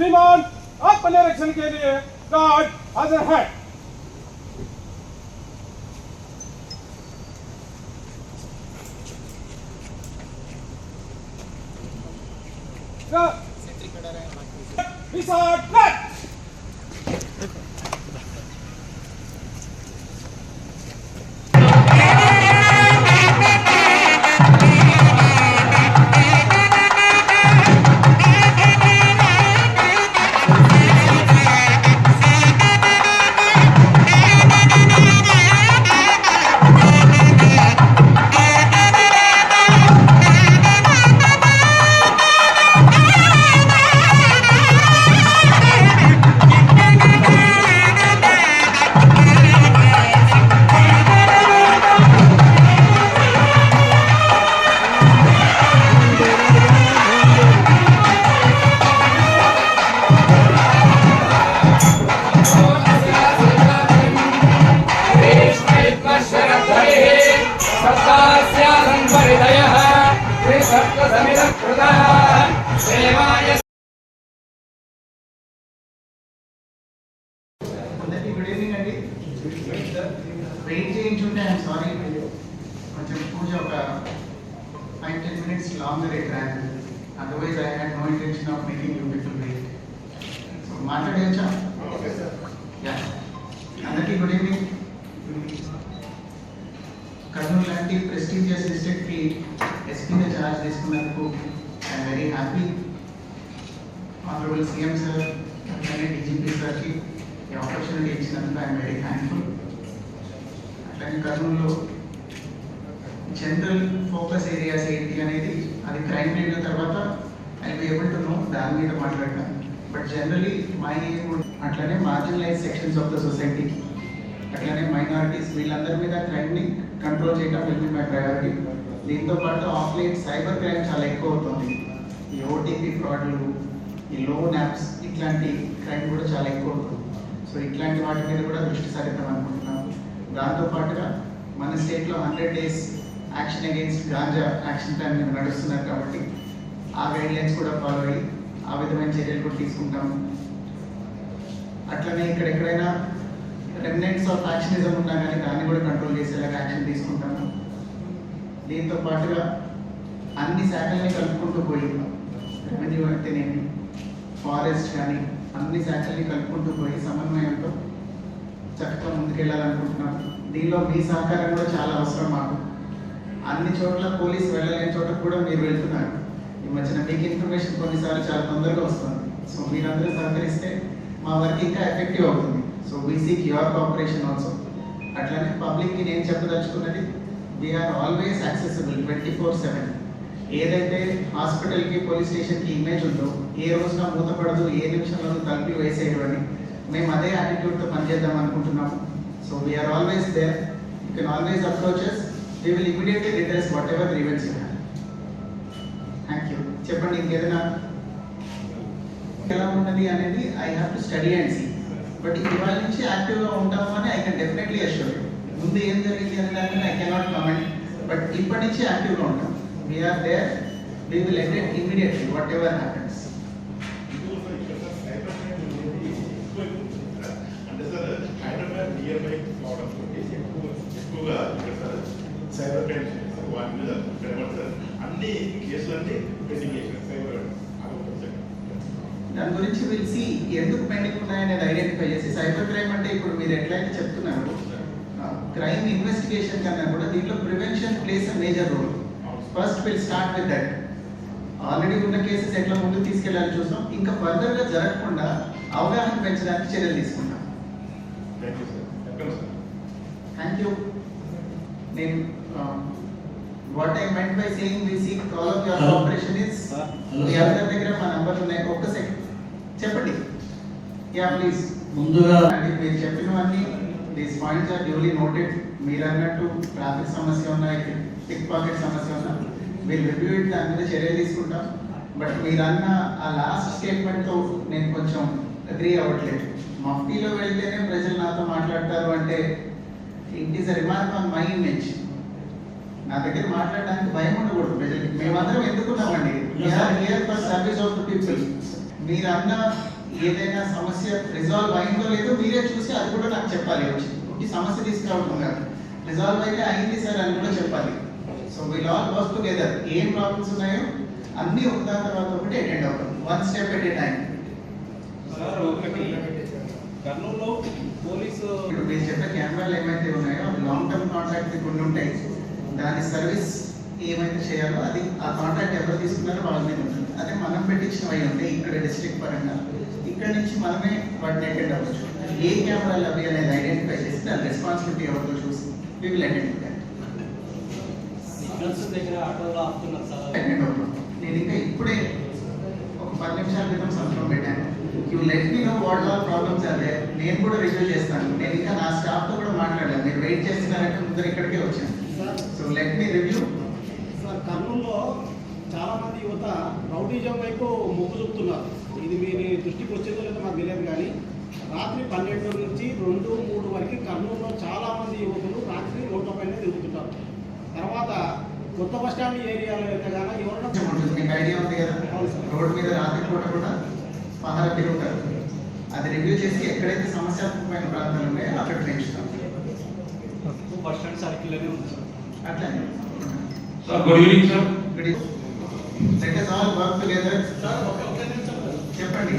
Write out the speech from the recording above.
विमान अपने रक्षण के लिए गार्ड हाजिर है। विशाट అందరికీ గుడ్ ఈవినింగ్ అండి. వెయిట్ చేయించుంటే ఐఎమ్ సారీ కొంచెం పూజ ఒక five ten minutes longer it ran otherwise I had no intention of making you people wait so మాట్లాడేయచ్చా? Yeah అందరికీ గుడ్ ఈవినింగ్ కర్నూలు లాంటి ప్రెస్టీజియస్ డిస్ట్రిక్ట్కి ఎస్పీగా ఛార్జ్ తీసుకున్నందుకు I'm very happy honourable CM sir అట్లానే DGP సార్కి ఈ ఆపర్చునిటీ ఇచ్చినందుకు ఐఎమ్ వెరీ థ్యాంక్ఫుల్ అట్లానే కర్నూలులో జనరల్ ఫోకస్ ఏరియాస్ ఏంటి అనేది అది క్రైమ్ రేట్ తర్వాత I be able to know దాని మీద మాట్లాడతాను బట్ జనరలీ మై అట్లనే మార్జినలైజ్ సెక్షన్స్ ఆఫ్ ద సొసైటీకి అట్లనే మైనారిటీస్ వీళ్ళందరి మీద క్రైమ్ని కంట్రోల్ చేయడం విల్ బి మై ప్రయారిటీ దీంతో పాటు ఆఫ్లైన్ సైబర్ క్రైమ్ చాలా ఎక్కువ అవుతుంది. ఈ ఓటీపీ ఫ్రాడ్లు ఈ లోన్ యాప్స్ ఇట్లాంటి క్రైమ్ కూడా చాలా ఎక్కువ అవుతుంది. సో ఇట్లాంటి వాటి మీద కూడా దృష్టి సారిద్దాం అనుకుంటున్నాము. దాంతో పాటుగా మన స్టేట్లో hundred days action against ganja action plan మీద నడుస్తున్నారు కాబట్టి ఆ గైడ్ లైన్స్ కూడా ఫాలో అయ్యి ఆ విధమైన చర్యలు కూడా తీసుకుంటాము. అట్లనే ఇక్కడ ఎక్కడైనా రెమినెంట్స్ ఆఫ్ యాక్షనిజం ఉన్నా కానీ దాన్ని కూడా కంట్రోల్ చేసేలాగా యాక్షన్ తీసుకుంటాము దీంతో పాటుగా అన్ని శాఖల్ని కలుపుకుంటూ పోయి రెవెన్యూ అయితేనేమి ఫారెస్ట్ కానీ అన్ని శాఖల్ని కలుపుకుంటూ పోయి సమన్వయంతో చక్కగా ముందుకెళ్ళాలనుకుంటున్నాం దీనిలో మీ సహకారం కూడా చాలా అవసరం మాకు. అన్ని చోట్ల పోలీస్ వెళ్ళలేని చోట కూడా మీరు వెళ్తున్నారు. ఈ మధ్యన మీకు ఇన్ఫర్మేషన్ కొన్నిసార్లు చాలా తొందరగా వస్తుంది. సో మీరందరూ సహకరిస్తే మా వర్క్ ఇంకా ఎఫెక్టివ్ అవుతుంది. So we seek your cooperation also అట్లానే పబ్లిక్కి నేను చెప్పదలుచుకున్నది we are always accessible twenty four seven ఏదైతే హాస్పిటల్కి పోలీస్ స్టేషన్కి ఇమేజ్ ఉందో ఏ రోజున మూతపడదు ఏ నిమిషంలో తలుపి వేసేయడం అని మేము అదే యాటిట్యూడ్తో పనిచేద్దాం అనుకుంటున్నాము. So we are always there you can always approaches we will immediately redress whatever grievance you have thank you చెప్పండి ఇంకేదైనా? ఎలా ఉన్నది అనేది I have to study and see but ఇవాళ నుంచి యాక్టివ్గా ఉంటాము అని ఐ కెన్ డెఫినెట్లీ అష్యూర్ ముందు ఏం జరిగింది అని దాని ఐ కెనాట్ కమెంట్ బట్ ఇప్పటి నుంచి యాక్టివ్గా ఉంటాం. We are there we will end immediately whatever happens cyber crime వాటి మీద అన్ని కేసులన్నీ పెండింగ్ చేశారు దాని గురించి సి ఎందుకు పెండింగ్ ఉన్నాయనేది ఐడెంటిఫై చేసి. సైబర్ క్రైమ్ అంటే ఇప్పుడు మీరు ఎట్లయితే చెప్తున్నారు క్రైమ్ ఇన్వెస్టిగేషన్ కన్నా కూడా దీంట్లో prevention plays a major role first will start with that already ఉన్న కేసెస్ ఎట్లా ముందుకు తీసుకెళ్ళాలి చూస్తాం. ఇంకా ఫర్దర్గా జరగకుండా అవగాహన పెంచడానికి చర్యలు తీసుకుంటాం. థ్యాంక్ యూ నేను what I meant by saying we seek all of your. Cooperation is me. అందరి దగ్గర మా నంబర్ ఉన్నాయి. ఒక్క సెకండ్ చెప్పండి. యా ప్లీజ్ ముందుగా అంటే మీరు చెప్పినవన్నీ these points are duly noted మీరు అన్నట్టు ట్రాఫిక్ సమస్య ఉన్నాయి పిక్ పాకెట్ సమస్య ఉన్నా మీరు రివ్యూ ఇట్ దాని మీద చర్య తీసుకుంటాం. బట్ మీరు అన్న ఆ లాస్ట్ స్టేట్మెంట్తో నేను కొంచెం అగ్రీ అవ్వట్లేదు. మఫ్టీలో వెళ్తేనే ప్రజలు నాతో మాట్లాడతారు అంటే it is a remark on my image నా దగ్గర మాట్లాడడానికి భయం ఉండకూడదు ప్రజలకి. మేమందరం ఎందుకున్నామండి? సర్వీస్ ఆఫ్ ద పీపుల్ మీరు అన్న ఏదైనా సమస్య రిజాల్వ్ అయిందో లేదో మీరే చూసి అది కూడా నాకు చెప్పాలి. వచ్చి ఈ సమస్య తీసుకురావడం కాదు. రిజాల్వ్ అయితే అయింది సార్ అని కూడా చెప్పాలి. So will all work together ఏం ప్రాబ్లమ్స్ ఉన్నాయో అన్నీ ఒకదాని తర్వాత ఒకటి అటెండ్ అవుతాం. One step at a time sir ఒకటి. కర్నూలులో పోలీసు ఇప్పుడు మీరు చెప్పే కెమెరాలు ఏమైతే ఉన్నాయో లాంగ్ టర్మ్ కాంట్రాక్ట్ కొన్ని ఉంటాయి. దాని సర్వీస్ ఏమైతే చేయాలో అది ఆ కాంట్రాక్ట్ ఎవరు తీసుకున్నారో వాళ్ళ మీద ఉంటుంది. అదే మనం పెట్టించినవి ఉంటాయి ఇక్కడ డిస్ట్రిక్ట్ పరంగా. ఇక్కడ నుంచి మనమే వాటిని అటెండ్ అవ్వచ్చు. ఏ కెమెరాలు అవి అనేది ఐడెంటిఫై చేసి దాని రెస్పాన్సిబిలిటీ ఎవరితో చూసి వి విల్ అటెండ్ నేను ఇంకా ఇప్పుడే ఒక పది నిమిషాల క్రితం సంతకం పెట్టాను. You let me know what all problems అదే నేను కూడా రివ్యూ చేస్తాను. నేను ఇంకా నా స్టాఫ్తో కూడా మాట్లాడాను మీరు వెయిట్ చేస్తున్నారంటే ముందర ఇక్కడికే వచ్చాను. So let me review sir కర్నూలులో చాలా మంది యువత రౌడీజం వైపు మొగ్గు చూపుతున్నారు. ఇది మీ దృష్టికి వచ్చేదో లేదో మాకు తెలియదు కానీ రాత్రి పన్నెండు నుంచి రెండు మూడు వరకు కర్నూలులో చాలా మంది యువకులు రాత్రి రోడ్ల పైన తిరుగుతుంటారు. తర్వాత కొత్త బస్ స్టాండ్ ఏరియాలో అయితే కానీ ఎవరైనా ఐడియా ఉంది కదా? రోడ్ మీద రాత్రి పూట కూడా పహార తిరుగుతారు. అది రివ్యూ చేసి ఎక్కడైతే సమస్యాత్మకమైన ప్రాంతాలు ఉన్నాయో అక్కడ పెంచుతాం బస్ స్టాండ్ సర్కిల్లోనే ఉంది సార్. అట్లానే? Sir good evening sir let us all sir చెప్పండి